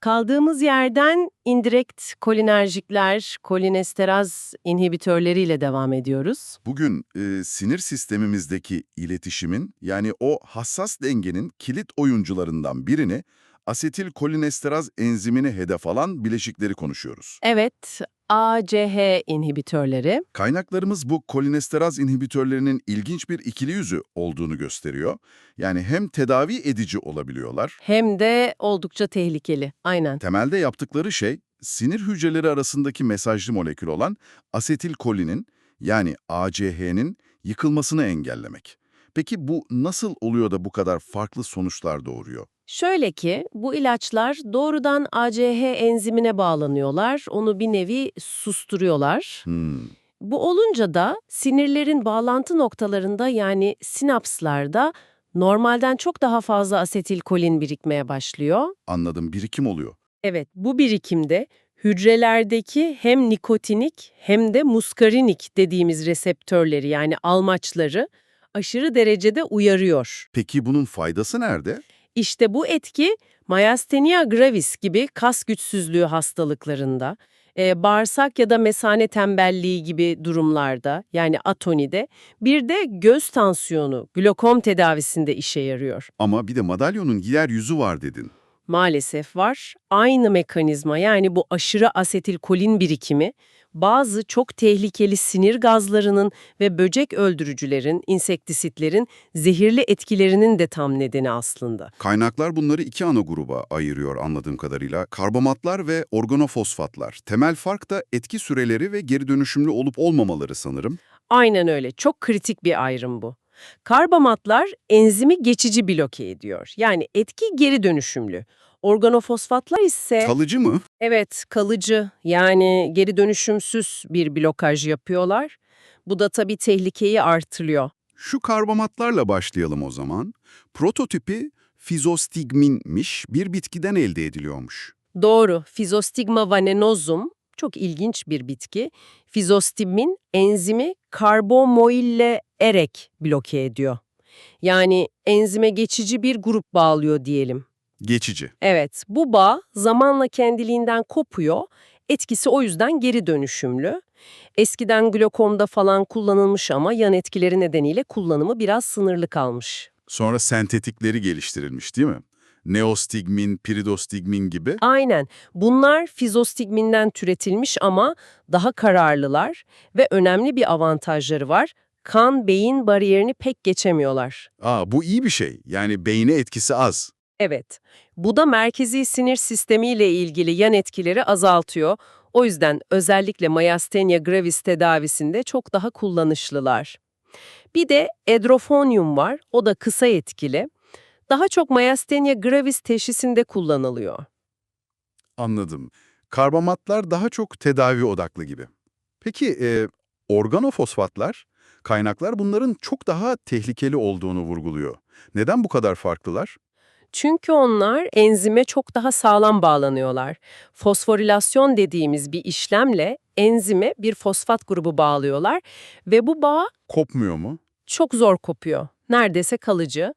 Kaldığımız yerden indirekt kolinerjikler, kolinesteraz inhibitörleriyle devam ediyoruz. Bugün e, sinir sistemimizdeki iletişimin yani o hassas dengenin kilit oyuncularından birini asetilkolinesteraz enzimini hedef alan bileşikleri konuşuyoruz. Evet, ACH inhibitörleri. Kaynaklarımız bu kolinesteraz inhibitörlerinin ilginç bir ikili yüzü olduğunu gösteriyor. Yani hem tedavi edici olabiliyorlar, Hem de oldukça tehlikeli. Aynen. temelde yaptıkları şey sinir hücreleri arasındaki mesajlı molekül olan asetilkolinin yani ACH'nin yıkılmasını engellemek. Peki bu nasıl oluyor da bu kadar farklı sonuçlar doğuruyor? Şöyle ki bu ilaçlar doğrudan ACH enzimine bağlanıyorlar. Onu bir nevi susturuyorlar. Hmm, Bu olunca da sinirlerin bağlantı noktalarında yani sinapslarda normalden çok daha fazla asetilkolin birikmeye başlıyor. anladım birikim oluyor. Evet, bu birikimde hücrelerdeki hem nikotinik hem de muskarinik dediğimiz reseptörleri yani almaçları aşırı derecede uyarıyor. Peki bunun faydası nerede? İşte bu etki myasthenia gravis gibi kas güçsüzlüğü hastalıklarında, e, bağırsak ya da mesane tembelliği gibi durumlarda yani atonide, bir de göz tansiyonu, glokom tedavisinde işe yarıyor. Ama bir de madalyonun diğer yüzü var dedin. Maalesef var. Aynı mekanizma yani bu aşırı asetilkolin birikimi bazı çok tehlikeli sinir gazlarının ve böcek öldürücülerin, insektisitlerin zehirli etkilerinin de tam nedeni aslında. Kaynaklar bunları iki ana gruba ayırıyor anladığım kadarıyla. Karbomatlar ve organofosfatlar. Temel fark da etki süreleri ve geri dönüşümlü olup olmamaları sanırım. Aynen öyle. Çok kritik bir ayrım bu. Karbomatlar enzimi geçici bloke ediyor. Yani etki geri dönüşümlü. Organofosfatlar ise Kalıcı mı? evet kalıcı yani geri dönüşümsüz bir blokaj yapıyorlar. Bu da tabii tehlikeyi artırıyor. Şu karbomatlarla başlayalım o zaman. Prototipi fizostigminmiş, bir bitkiden elde ediliyormuş. Doğru. Fizostigma vanenosum çok ilginç bir bitki. Fizostimin enzimi karbomoille erek bloke ediyor. Yani enzime geçici bir grup bağlıyor diyelim. Geçici. Evet, bu bağ zamanla kendiliğinden kopuyor. Etkisi o yüzden geri dönüşümlü. Eskiden glokomda falan kullanılmış ama yan etkileri nedeniyle kullanımı biraz sınırlı kalmış. Sonra sentetikleri geliştirilmiş değil mi? Neostigmin, piridostigmin gibi. Aynen. Bunlar fizostigminden türetilmiş ama daha kararlılar ve önemli bir avantajları var. Kan-beyin bariyerini pek geçemiyorlar. Aa, bu iyi bir şey. Yani beyne etkisi az. Evet, bu da merkezi sinir sistemiyle ilgili yan etkileri azaltıyor. O yüzden özellikle myasthenia gravis tedavisinde çok daha kullanışlılar. Bir de edrofonium var, o da kısa etkili. Daha çok myasthenia gravis teşhisinde kullanılıyor. Anladım. Karbomatlar daha çok tedavi odaklı gibi. Peki e, organofosfatlar, kaynaklar bunların çok daha tehlikeli olduğunu vurguluyor. Neden bu kadar farklılar? Çünkü onlar enzime çok daha sağlam bağlanıyorlar. Fosforilasyon dediğimiz bir işlemle enzime bir fosfat grubu bağlıyorlar ve bu bağ Kopmuyor mu? çok zor kopuyor. Neredeyse kalıcı.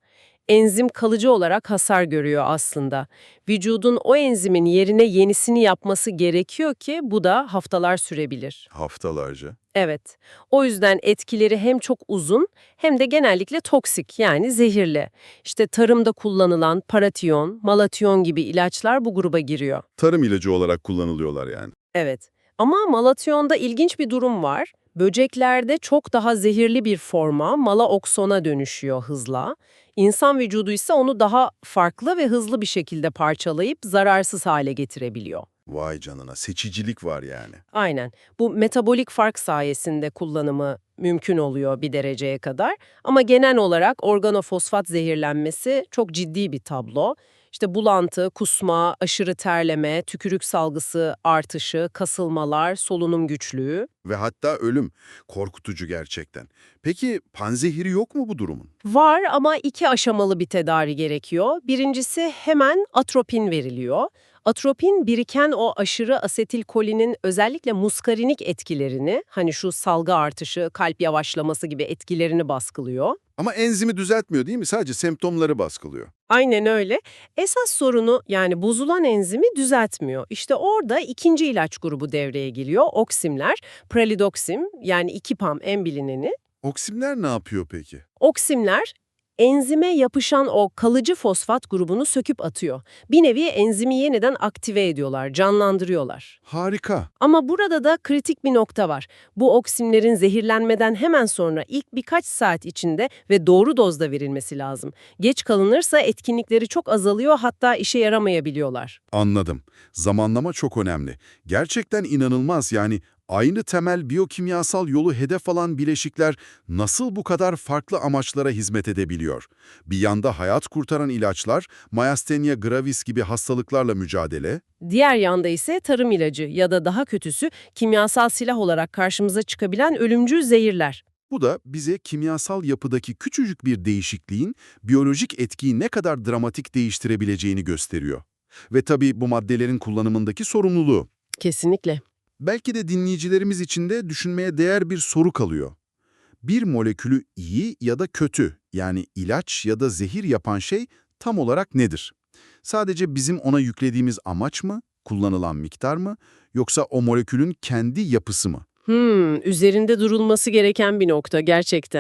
Enzim kalıcı olarak hasar görüyor aslında. Vücudun o enzimin yerine yenisini yapması gerekiyor ki bu da haftalar sürebilir. Haftalarca. Evet. O yüzden etkileri hem çok uzun hem de genellikle toksik yani zehirli. İşte tarımda kullanılan paratiyon, malatiyon gibi ilaçlar bu gruba giriyor. Tarım ilacı olarak kullanılıyorlar yani. Evet. Ama malatiyonda ilginç bir durum var. Böceklerde çok daha zehirli bir forma malaoksona dönüşüyor hızla. İnsan vücudu ise onu daha farklı ve hızlı bir şekilde parçalayıp zararsız hale getirebiliyor. Vay canına seçicilik var yani. Aynen. Bu metabolik fark sayesinde kullanımı mümkün oluyor bir dereceye kadar. Ama genel olarak organofosfat zehirlenmesi çok ciddi bir tablo. İşte bulantı, kusma, aşırı terleme, tükürük salgısı artışı, kasılmalar, solunum güçlüğü. Ve hatta ölüm. Korkutucu gerçekten. Peki panzehiri yok mu bu durumun? Var ama iki aşamalı bir tedavi gerekiyor. Birincisi hemen atropin veriliyor. Atropin biriken o aşırı asetilkolinin özellikle muskarinik etkilerini, hani şu salgı artışı, kalp yavaşlaması gibi etkilerini baskılıyor. Ama enzimi düzeltmiyor değil mi? Sadece semptomları baskılıyor. Aynen öyle. Esas sorunu yani bozulan enzimi düzeltmiyor. İşte orada ikinci ilaç grubu devreye giriyor. Oksimler, pralidoksim yani 2-PAM en bilineni. Oksimler ne yapıyor peki? Oksimler enzime yapışan o kalıcı fosfat grubunu söküp atıyor. Bir nevi enzimi yeniden aktive ediyorlar, canlandırıyorlar. Harika. Ama burada da kritik bir nokta var. Bu oksimlerin zehirlenmeden hemen sonra ilk birkaç saat içinde ve doğru dozda verilmesi lazım. Geç kalınırsa etkinlikleri çok azalıyor hatta işe yaramayabiliyorlar. Anladım. Zamanlama çok önemli. Gerçekten inanılmaz yani aynı temel biyokimyasal yolu hedef alan bileşikler nasıl bu kadar farklı amaçlara hizmet edebiliyor? Bir yanda hayat kurtaran ilaçlar, myasthenia gravis gibi hastalıklarla mücadele, Diğer yanda ise tarım ilacı ya da daha kötüsü kimyasal silah olarak karşımıza çıkabilen ölümcül zehirler. Bu da bize kimyasal yapıdaki küçücük bir değişikliğin biyolojik etkiyi ne kadar dramatik değiştirebileceğini gösteriyor. Ve tabii bu maddelerin kullanımındaki sorumluluğu. Kesinlikle. Belki de dinleyicilerimiz için de düşünmeye değer bir soru kalıyor. Bir molekülü iyi ya da kötü, yani ilaç ya da zehir yapan şey tam olarak nedir? Sadece bizim ona yüklediğimiz amaç mı, kullanılan miktar mı, yoksa o molekülün kendi yapısı mı? Hmm, üzerinde durulması gereken bir nokta gerçekten.